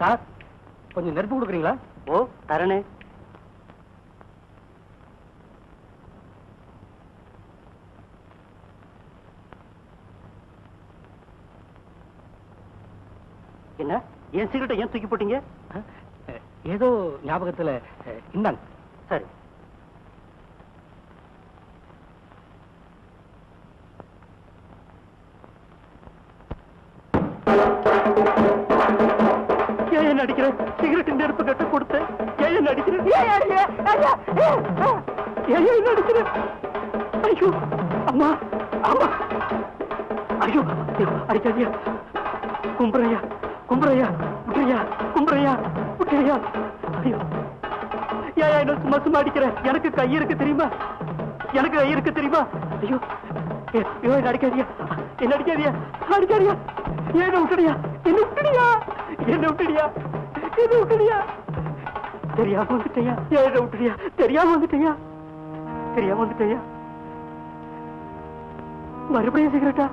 Sir கொஞ்சம் நெருப்பு கொடுக்குறீங்களா? ஓ தரணே என்ன? என் சிகரெட்டை ஏன் தூக்கி போட்டீங்க? ஏதோ ஞாபகத்துல இந்தாங்க. சரி. என்ன ஐயோ அம்மா அம்மா. ஐயோ அடிக்காதியா கும்புறையா கும்புறையா விட்டுறியா கும்புறையா விட்டுறியா ஐயோ ஏன் என்ன சும்மா சும்மா அடிக்கிற? எனக்கு கை இருக்கு தெரியுமா? எனக்கு கை இருக்கு தெரியுமா? ஐயோ ஐயோ என்ன அடிக்காதியா என்ன அடிக்காதியா அடிக்காதியா என்ன விட்டுடியா? என்ன விட்டுடியா? என்ன விட்டுடியா? என்ன விட்டுடியா? தெரியாம வந்துட்டையா ஏன் விட்டுறியா? தெரியாம வந்துட்டையா தெரியாம வந்துட்டையா மறுபடியும் சிகரெட்டா?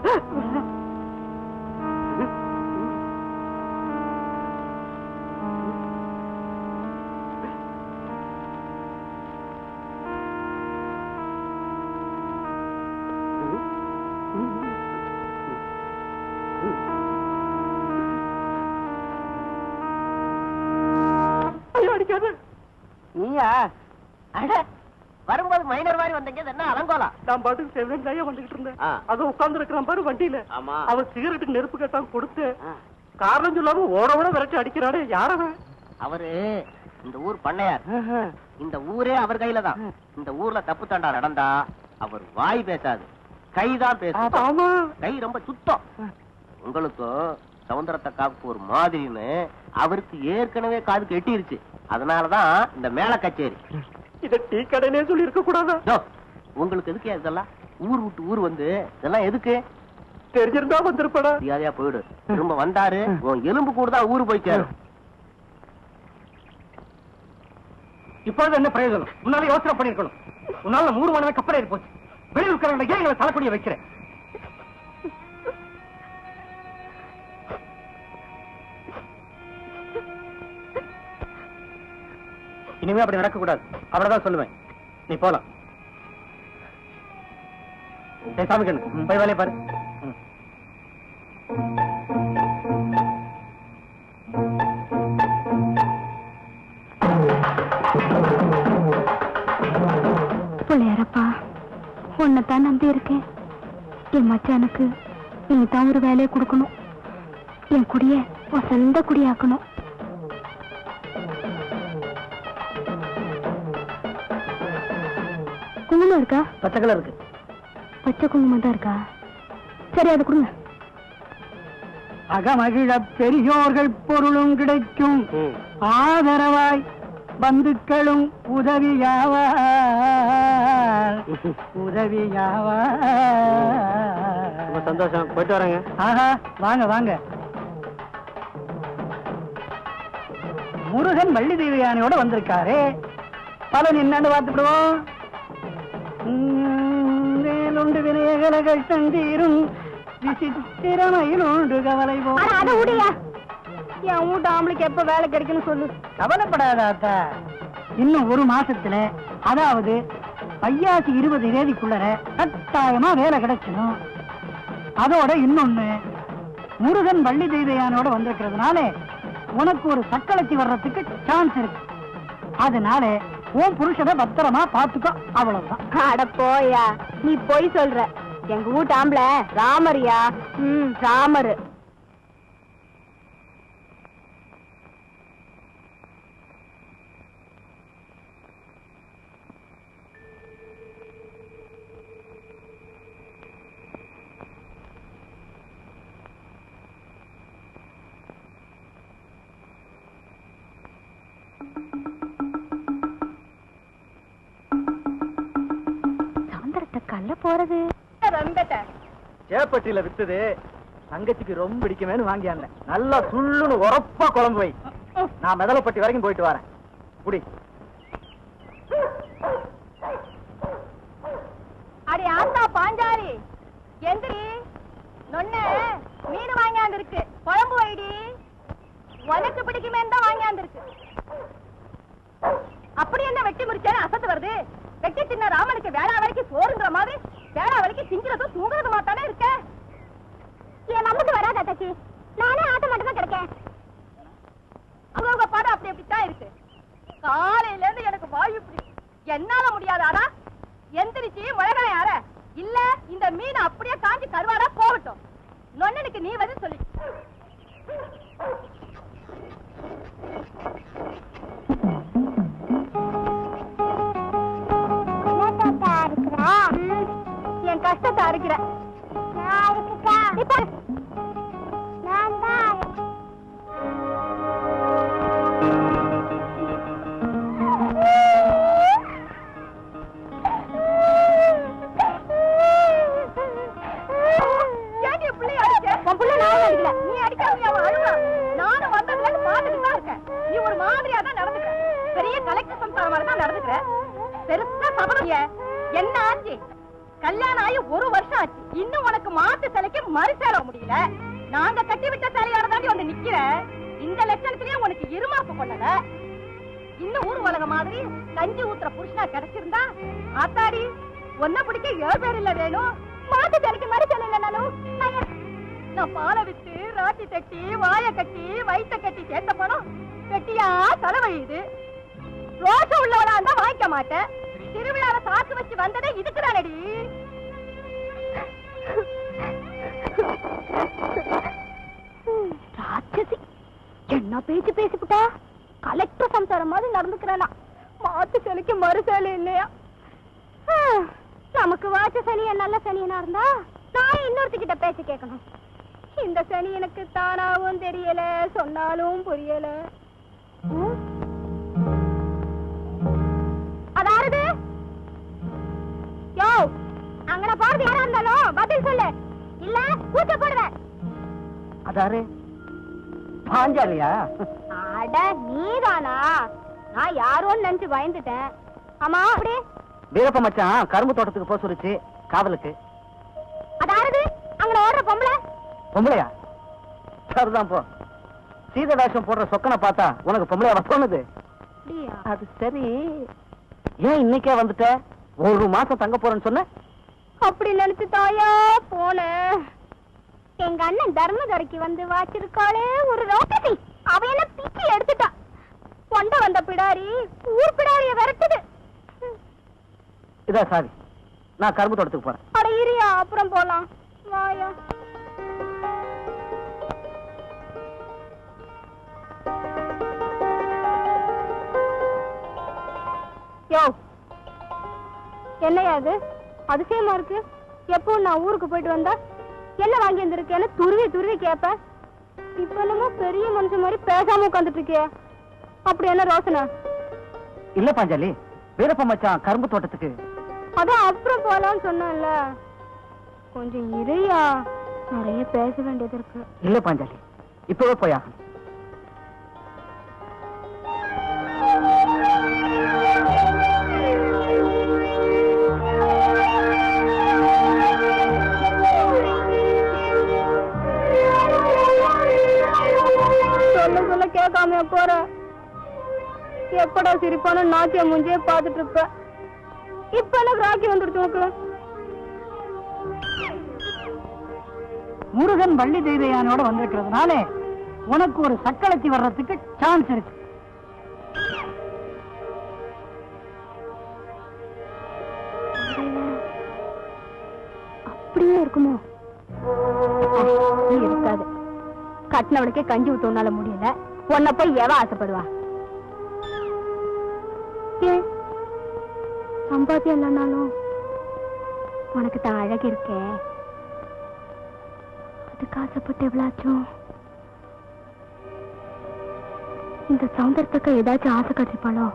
வரும்போது மைனர் மாதிரி வந்தீங்க என்ன அலங்கோலம்? நான் பாட்டுக்கு செவன் தாயா வந்துகிட்டு இருந்தேன். அது உட்கார்ந்து இருக்கிறான் பாரு வண்டியில. ஆமா. அவன் சிகரெட்டுக்கு நெருப்பு கேட்டான் கொடுத்து. காரணம் சொல்லாம ஓட ஓட விரட்டி அடிக்கிறானே யாரவன் அவரு இந்த ஊர் பண்ணையார். இந்த ஊரே அவர் கையில தான். இந்த ஊர்ல தப்பு தண்டா நடந்தா அவர் வாய் பேசாது. கைதான் பேசும். கை ரொம்ப சுத்தம். உங்களுக்கும் சவுந்தரத்தக்காவுக்கு ஒரு மாதிரின்னு அவருக்கு ஏற்கனவே காதுக்கு எட்டிருச்சு அதனாலதான் இந்த மேல கச்சேரி இத டீ கடையிலே சொல்லி இருக்க கூடாதா உங்களுக்கு எதுக்கு இதெல்லாம்? ஊர் விட்டு ஊர் வந்து இதெல்லாம் எதுக்கு? தெரிஞ்சிருந்தா வந்திருப்படா. மரியாதையா போயிடு. திரும்ப வந்தாரு உன் எலும்பு கூட தான் ஊரு போய் சேரும். இப்பொழுது என்ன பிரயோஜனம்? முன்னால யோசனை பண்ணிருக்கணும் உன்னால மூணு மணி நேரம் கப்பல் ஏறி போச்சு. வெளியில் இருக்கிறவங்க ஏன் எங்களை தலைப்படிய வைக்கிறேன் இனிமே அப்படி நடக்க கூடாது அவ்வளவுதான் சொல்லுவேன். நீ போலாம். சாமி கண்ணு போய் வேலையை பாரு. பிள்ளையாரப்பா உன்னைத்தான் நம்பி இருக்கேன். என் மச்சானுக்கு நீ தான் ஒரு வேலையை கொடுக்கணும். என் குடிய உன் சொந்த குடியாக்கணும். குங்குமம் இருக்கா? பச்சை கலர் இருக்கு. பச்சை குங்குமம் தான் இருக்கா? சரி அது கொடுங்க. அகமகிழ பெரியோர்கள் பொருளும் கிடைக்கும். ஆதரவாய் பந்துக்களும் உதவியாவார். உதவியாவார். சந்தோஷம். போயிட்டு வரேங்க. ஆஹா வாங்க வாங்க. முருகன் வள்ளி தெய்வ யானையோட வந்திருக்காரு. பலன் என்னன்னு பார்த்துடுவோம் வேலுண்டு வினையகலகள் தந்தீரும். விசித்திரமையிலுண்டு கவலை போ அதை விடியா என் வீட்டு ஆம்பளைக்கு எப்ப வேலை கிடைக்கும்னு சொல்லு. கவலைப்படாத அத்தா இன்னும் ஒரு மாசத்துல அதாவது பையாசி இருபது தேதிக்குள்ளர கட்டாயமா வேலை கிடைச்சிடும் அதோட இன்னொன்னு முருகன் வள்ளி தெய்வயானோட வந்திருக்கிறதுனால உனக்கு ஒரு சக்களச்சி வர்றதுக்கு சான்ஸ் இருக்கு. அதனால உன் புருஷனை பத்திரமா பாத்துக்கோ அவ்வளவுதான். அட போயா நீ பொய் சொல்ற. எங்க வீட்டு ஆம்பளை ராமரியா? ம் ராமரு. சேப்பட்டியில வித்தது தங்கச்சிக்கு ரொம்ப பிடிக்குமேனு வாங்கியாண்டேன் நல்லா சுள்ளுன்னு உரப்பா குழம்பு வை. நான் மெதலப்பட்டி வரைக்கும் போயிட்டு வரேன். குடி. அடி ஆத்தா பாஞ்சாலி. எந்திரி. நொண்ண மீன் வாங்கியாந்து இருக்கு குழம்பு வைடி. உனக்கு பிடிக்குமே தான் வாங்கியாந்துருக்கு அப்படி என்ன வெட்டி முடிச்சாலும் அசத்து வருது. வெட்டி தின்ன ராமனுக்கு வேளா வரைக்கும் சோறுங்கிற மாதிரி திங்கிறதும் தூங்குறதுமா தானே இருக்க? என் நமக்கு வராதா தச்சி நானே ஆட்ட மட்டும் கிடைக்கேன். அவங்க பாடம் அப்படி அப்படித்தான் இருக்கு. காலையில இருந்து எனக்கு வாயு இப்படி. என்னால முடியாதாடா எந்திரிச்சு மிளகாய் யார இல்ல இந்த மீன் அப்படியே காஞ்சி கருவாடா போகட்டும். நொன்னனுக்கு நீ வந்து சொல்லி. உன் நீ அவன் அழுவான். நானும் வந்ததுல தான் இருக்கேன். நீ ஒரு மாதிரியா தான் நடந்துக்கிற. பெரிய கலெக்டர் சம்சாரம் மாதிரி தான் நடந்துக்கிற. பெருசா சபதம் என்ன ஆச்சு கல்யாணம் ஆகி ஒரு வருஷம் ஆச்சு இன்னும் உனக்கு மாத்து சிலைக்கு மறு சேர முடியல நாங்க கட்டி விட்ட சிலையோட தாண்டி வந்து நிக்கிற இந்த லட்சணத்திலேயே உனக்கு இருமாப்பு பண்ணல இன்னும் ஊர் உலக மாதிரி கஞ்சி ஊத்துற புருஷனா கிடைச்சிருந்தா ஆத்தாடி ஒன்ன பிடிக்க ஏழு பேர் இல்ல வேணும் மாட்டு தலைக்கு மறுச்சல் இல்லைனாலும் நான் பாலை வித்து ராட்டி தட்டி வாய கட்டி வயிற்ற கட்டி சேர்த்த பணம் கட்டியா தலைவழியுது ரோஷம் உள்ளவளா இருந்தா வாங்கிக்க மாட்டேன். திருவிழாவை சாக்கு வச்சு வந்ததே இதுக்குதானடி ராட்சசி என்ன பேச்சு பேசிவிட்டா கலெக்டர் சம்சாரம் மாதிரி நடந்துக்கிறானா? மாத்து சனிக்கு மறுசாலை இல்லையா? நமக்கு வாச்ச சனி நல்ல சனியனா இருந்தா நான் இன்னொருத்திக்கிட்ட பேச்சு கேட்கணும். இந்த சனி எனக்கு தானாவும் தெரியல சொன்னாலும் புரியல? அதாவது யோ அங்கன போறது யாரா இருந்தாலும் பதில் சொல்லு. இல்ல கூச்ச போடுவேன் அதாரு பாஞ்சாலியா அட நீதானா? நான் யாரோன்னு நினைச்சு பயந்துட்டேன். ஆமா அப்படி? வீரப்ப மச்சான் கரும்பு தோட்டத்துக்கு போக சொல்லிச்சு காவலுக்கு. அதாவது அங்க ஓடுற பொம்பளை? பொம்பளையா? சரிதான் போ. சீத வேஷம் போடுற சொக்கனை பார்த்தா உனக்கு பொம்பளையா தோணுது. அது சரி. ஏன் இன்னைக்கே வந்துட்ட? ஒரு மாசம் தங்க போறேன்னு சொன்ன? அப்படி நினைச்சு தாயா போனேன் எங்க அண்ணன் தர்மதுரைக்கு வந்து வாச்சிருக்காளே ஒரு ரோட்டசி. அவ என்ன பிச்சு எடுத்துட்டா கொண்ட வந்த பிடாரி ஊர் பிடாரிய விரட்டுது. இதா சாரி நான் கரும்பு தோட்டத்துக்கு போறேன். அட இரியா அப்புறம் போலாம். வாயா. யோ. என்னையா அது அதிசயமா இருக்கு. எப்போ நான் ஊருக்கு போயிட்டு வந்தா என்ன வாங்கி வந்திருக்கேன்னு துருவி துருவி கேப்ப. இப்ப என்னமோ பெரிய மனுஷன் மாதிரி பேசாம உட்காந்துட்டு இருக்கிய. அப்படி என்ன ரோசனை இல்ல பாஞ்சாலி. வீரப்ப மச்சான் கரும்பு தோட்டத்துக்கு. அதான் அப்புறம் போலாம்னு சொன்னேன்ல. கொஞ்சம் இறையா நிறைய பேச வேண்டியது இருக்கு. இல்ல பாஞ்சாலி. இப்பவே போயாகணும் எப்படா சிரிப்பான நாச்சிய மூஞ்சியே பாத்துட்டு இருப்ப. இப்ப எனக்கு ராக்கி வந்துடுச்சு உனக்கு முருகன் வள்ளி தெய்வயானோட வந்திருக்கிறதுனால உனக்கு ஒரு சக்களத்தி வர்றதுக்கு சான்ஸ் இருக்கு. அப்படியே இருக்குமோ? இருக்காது. கட்டினவளுக்கே கஞ்சி ஊத்த உன்னால முடியல. உன்னை போய் எவ ஆசைப்படுவா? ஏன் சம்பாத்தியம் இல்லைனாலும் உனக்கு தான் அழகு இருக்கே. அதுக்கு ஆசைப்பட்டு எவ்வளாச்சும் இந்த சௌந்தரத்துக்கு ஏதாச்சும் ஆசை கட்டிப்பாளோ?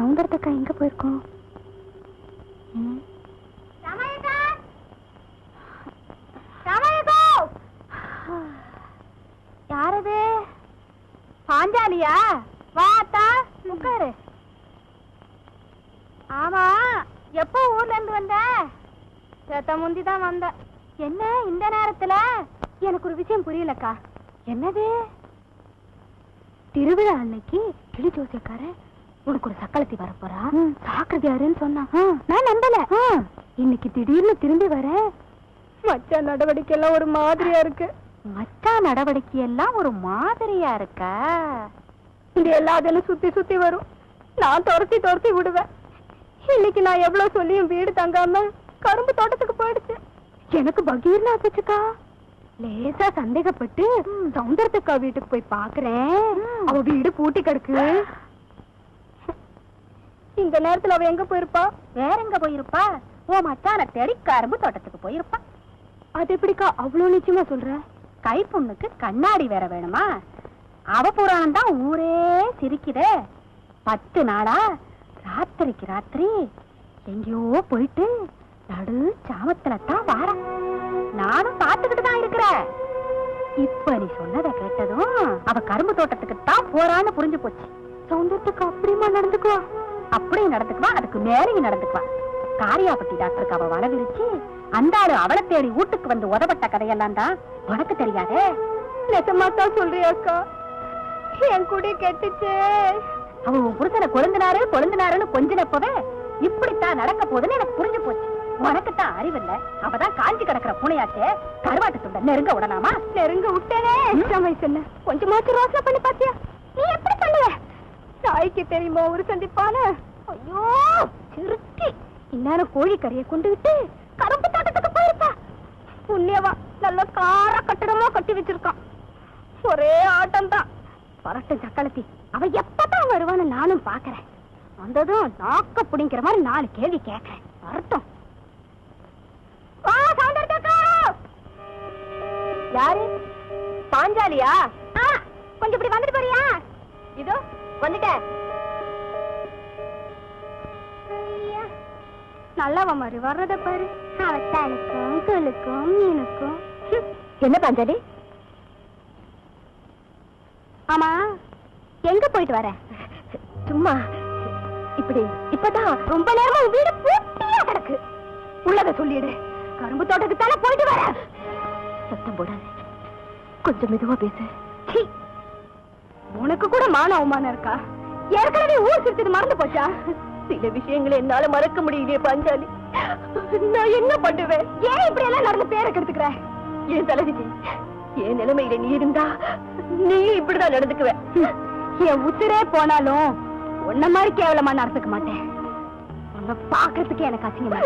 சவுந்தரத்தக்கா எங்க போயிருக்கோம்? யாரது? பாஞ்சாலியா? வாத்தா உட்காரு. ஆமா எப்போ ஊர்ல இருந்து வந்த? சேத்த முந்தி தான் வந்த. என்ன இந்த நேரத்துல? எனக்கு ஒரு விஷயம் புரியலக்கா. என்னது? திருவிழா அன்னைக்கு கிளி ஜோசியக்காரன் உனக்கு ஒரு சக்களத்தி வரப்போறா? சாக்கிரதையாருன்னு சொன்னான் நான் நம்பல. இன்னைக்கு திடீர்னு திரும்பி வர. மச்சான் நடவடிக்கை எல்லாம் ஒரு மாதிரியா இருக்கு. மச்சான் நடவடிக்கை எல்லாம் ஒரு மாதிரியா இருக்கா? இது எல்லாத்தையும் சுத்தி சுத்தி வரும். நான் துரத்தி துரத்தி விடுவேன். இன்னைக்கு நான் எவ்வளவு சொல்லியும் வீடு தங்காம கரும்பு தோட்டத்துக்கு போயிடுச்சு. எனக்கு பகீர்னு ஆச்சுக்கா. லேசா சந்தேகப்பட்டு சௌந்தரத்துக்கா வீட்டுக்கு போய் பாக்குறேன். அவ வீடு பூட்டி கிடக்கு. இந்த நேரத்துல அவ எங்க போயிருப்பா? வேற எங்க போயிருப்பா? ஓ மச்சான தேடி கரும்பு தோட்டத்துக்கு போயிருப்பா. அது எப்படிக்கா அவ்வளவு நிச்சயமா சொல்ற? கைப்புண்ணுக்கு கண்ணாடி வேற வேணுமா? அவ புராணம் தான் ஊரே சிரிக்குதே. பத்து நாளா ராத்திரிக்கு ராத்திரி எங்கேயோ போயிட்டு நடு சாமத்துல தான் வார. நானும் பார்த்துக்கிட்டு தான் இருக்கிறேன். இப்ப நீ சொன்னதை கேட்டதும் அவ கரும்பு தோட்டத்துக்கு தான் போறான்னு புரிஞ்சு போச்சு. சௌந்தரத்துக்கு அப்படிமா நடந்துக்குவா? அப்படியே நடந்துக்குவா அதுக்கு மேலேயும் நடந்துக்குவா. காரியாபட்டி டாக்டருக்கு அவ வர விரிச்சு அந்த ஆளு அவளை தேடி வீட்டுக்கு வந்து உதவட்ட கதையெல்லாம் தான் உனக்கு தெரியாதே? நிஜமா தான் சொல்றியாக்கா என் குடி கெட்டுச்சே. அவ உன் புருஷனை கொழுந்தினாரு கொழுந்தினாருன்னு கொஞ்சினப்பவே இப்படித்தான் நடக்க போகுதுன்னு எனக்கு புரிஞ்சு போச்சு. உனக்கு தான் அறிவில்ல அவதான் காஞ்சி கிடக்குற பூனையாச்சே. கருவாட்டு துண்ட நெருங்க விடலாமா? நெருங்க விட்டேனே. கொஞ்சமாச்சும் ரோசனை பண்ணி பாத்தியா? நீ எப்படி தாய்க்கு தெரியுமா ஒரு சந்திப்பான? ஐயோ சிறுக்கி இந்நேரம் கோழிக்கறியை கொண்டு விட்டு கரும்பு தோட்டத்துக்கு போயிருப்பா. புண்ணியவா நல்ல கார கட்டடமா கட்டி வச்சிருக்கான். ஒரே ஆட்டம் தான் வரட்டும் சக்களத்தி அவ எப்பதான் வருவான்னு நானும் பாக்குறேன். வந்ததும் நாக்க புடிங்கிற மாதிரி நாலு கேள்வி கேட்கறேன் வரட்டும். வா, சௌந்தரத்தக்கா! யாரு? பாஞ்சாலியா? கொஞ்சம் இப்படி வந்துட்டு போறியா? இதோ வந்துட்டேன். நல்லவ மாதிரி வர்றத பாரு. அவத்தாளுக்கும் குளுக்கும் மீனுக்கும். என்ன பாஞ்சாலி ஆமா எங்க போயிட்டு வர? சும்மா இப்படி இப்பதான் ரொம்ப நேரமா வீடு பூட்டியா கிடக்கு. உள்ளத சொல்லிடு. கரும்பு தோட்டத்துக்கு தானே போயிட்டு வர? சத்தம் போடாத. கொஞ்சம் மெதுவா பேசு. உனக்கு கூட மான அவமானம் இருக்கா? ஏற்கனவே ஊர் சுத்தது மறந்து போச்சா? சில விஷயங்களை என்னால மறக்க முடியலையே பஞ்சாலி. நான் என்ன பண்ணுவேன்? ஏன் இப்படி எல்லாம் நடந்து பேரை கெடுத்துக்கிற? என் தலைவிதி என் நிலைமையில நீ இருந்தா நீயும் இப்படிதான் நடந்துக்குவ. என் உத்திரே போனாலும் உன்ன மாதிரி கேவலமா நடந்துக்க மாட்டேன். உன்னை பாக்குறதுக்கே எனக்கு அசிங்கமா